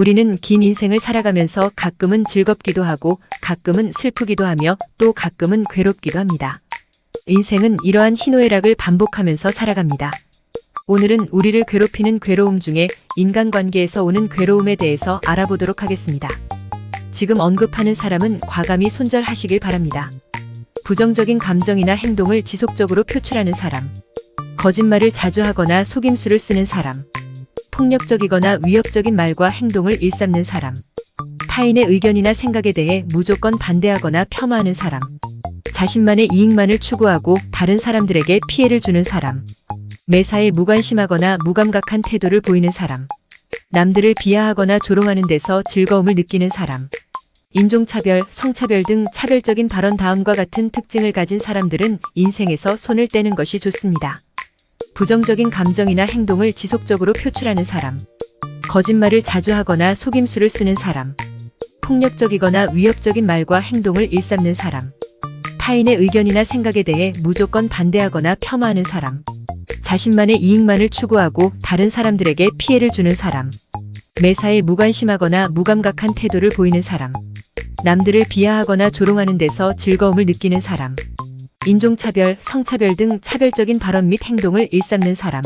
우리는 긴 인생을 살아가면서 가끔은 즐겁기도 하고 가끔은 슬프기도 하며 또 가끔은 괴롭기도 합니다. 인생은 이러한 희노애락을 반복하면서 살아갑니다. 오늘은 우리를 괴롭히는 괴로움 중에 인간관계에서 오는 괴로움에 대해서 알아보도록 하겠습니다. 지금 언급하는 사람은 과감히 손절하시길 바랍니다. 부정적인 감정이나 행동을 지속적으로 표출하는 사람, 거짓말을 자주 하거나 속임수를 쓰는 사람, 폭력적이거나 위협적인 말과 행동을 일삼는 사람, 타인의 의견이나 생각에 대해 무조건 반대하거나 폄하하는 사람, 자신만의 이익만을 추구하고 다른 사람들에게 피해를 주는 사람, 매사에 무관심하거나 무감각한 태도를 보이는 사람, 남들을 비하하거나 조롱하는 데서 즐거움을 느끼는 사람, 인종차별, 성차별 등 차별적인 발언 다음과 같은 특징을 가진 사람들은 인생에서 손을 떼는 것이 좋습니다. 부정적인 감정이나 행동을 지속적으로 표출하는 사람, 거짓말을 자주 하거나 속임수를 쓰는 사람, 폭력적이거나 위협적인 말과 행동을 일삼는 사람, 타인의 의견이나 생각에 대해 무조건 반대하거나 폄하하는 사람, 자신만의 이익만을 추구하고 다른 사람들에게 피해를 주는 사람, 매사에 무관심하거나 무감각한 태도를 보이는 사람, 남들을 비하하거나 조롱하는 데서 즐거움을 느끼는 사람, 인종차별, 성차별 등 차별적인 발언 및 행동을 일삼는 사람,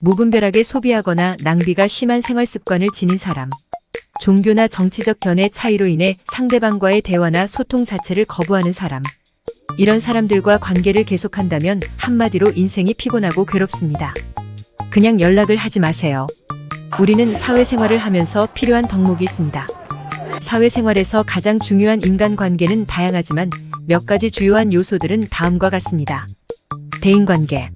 무분별하게 소비하거나 낭비가 심한 생활 습관을 지닌 사람, 종교나 정치적 견해 차이로 인해 상대방과의 대화나 소통 자체를 거부하는 사람, 이런 사람들과 관계를 계속한다면 한마디로 인생이 피곤하고 괴롭습니다. 그냥 연락을 하지 마세요. 우리는 사회생활을 하면서 필요한 덕목이 있습니다. 사회생활에서 가장 중요한 인간관계는 다양하지만 몇 가지 주요한 요소들은 다음과 같습니다. 대인관계.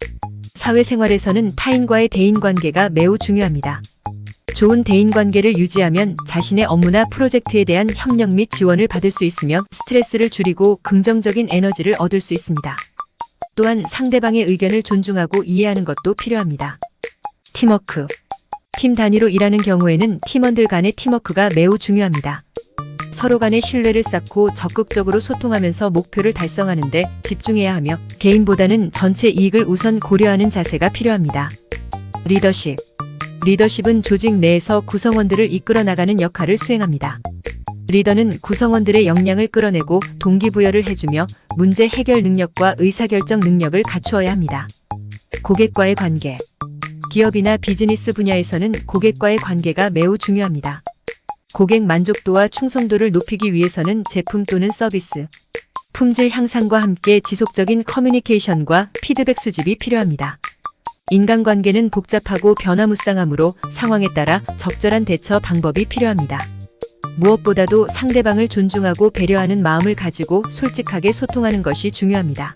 사회생활에서는 타인과의 대인관계가 매우 중요합니다. 좋은 대인관계를 유지하면 자신의 업무나 프로젝트에 대한 협력 및 지원을 받을 수 있으며 스트레스를 줄이고 긍정적인 에너지를 얻을 수 있습니다. 또한 상대방의 의견을 존중하고 이해하는 것도 필요합니다. 팀워크. 팀 단위로 일하는 경우에는 팀원들 간의 팀워크가 매우 중요합니다. 서로 간의 신뢰를 쌓고 적극적으로 소통하면서 목표를 달성하는데 집중해야 하며 개인보다는 전체 이익을 우선 고려하는 자세가 필요합니다. 리더십. 리더십은 조직 내에서 구성원들을 이끌어 나가는 역할을 수행합니다. 리더는 구성원들의 역량을 끌어내고 동기부여를 해주며 문제 해결 능력과 의사결정 능력을 갖추어야 합니다. 고객과의 관계. 기업이나 비즈니스 분야에서는 고객과의 관계가 매우 중요합니다. 고객 만족도와 충성도를 높이기 위해서는 제품 또는 서비스, 품질 향상과 함께 지속적인 커뮤니케이션과 피드백 수집이 필요합니다. 인간관계는 복잡하고 변화무쌍하므로 상황에 따라 적절한 대처 방법이 필요합니다. 무엇보다도 상대방을 존중하고 배려하는 마음을 가지고 솔직하게 소통하는 것이 중요합니다.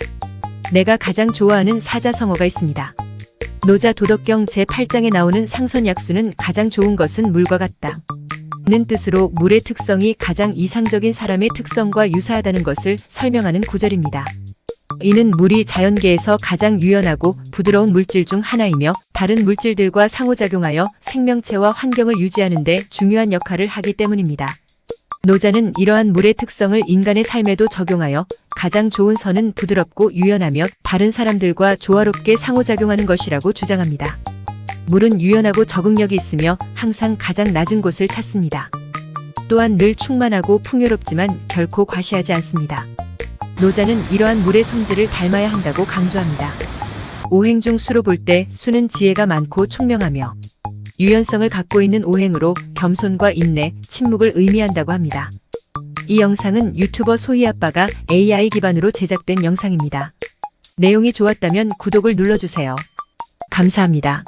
내가 가장 좋아하는 사자성어가 있습니다. 노자 도덕경 제8장에 나오는 상선약수는 가장 좋은 것은 물과 같다. 는 뜻으로 물의 특성이 가장 이상적인 사람의 특성과 유사하다는 것을 설명하는 구절입니다. 이는 물이 자연계에서 가장 유연하고 부드러운 물질 중 하나이며 다른 물질들과 상호작용하여 생명체와 환경을 유지하는 데 중요한 역할을 하기 때문입니다. 노자는 이러한 물의 특성을 인간의 삶에도 적용하여 가장 좋은 선은 부드럽고 유연하며 다른 사람들과 조화롭게 상호작용하는 것이라고 주장합니다. 물은 유연하고 적응력이 있으며 항상 가장 낮은 곳을 찾습니다. 또한 늘 충만하고 풍요롭지만 결코 과시하지 않습니다. 노자는 이러한 물의 성질을 닮아야 한다고 강조합니다. 오행 중 수로 볼 때 수는 지혜가 많고 총명하며 유연성을 갖고 있는 오행으로 겸손과 인내, 침묵을 의미한다고 합니다. 이 영상은 유튜버 소희 아빠가 AI 기반으로 제작된 영상입니다. 내용이 좋았다면 구독을 눌러주세요. 감사합니다.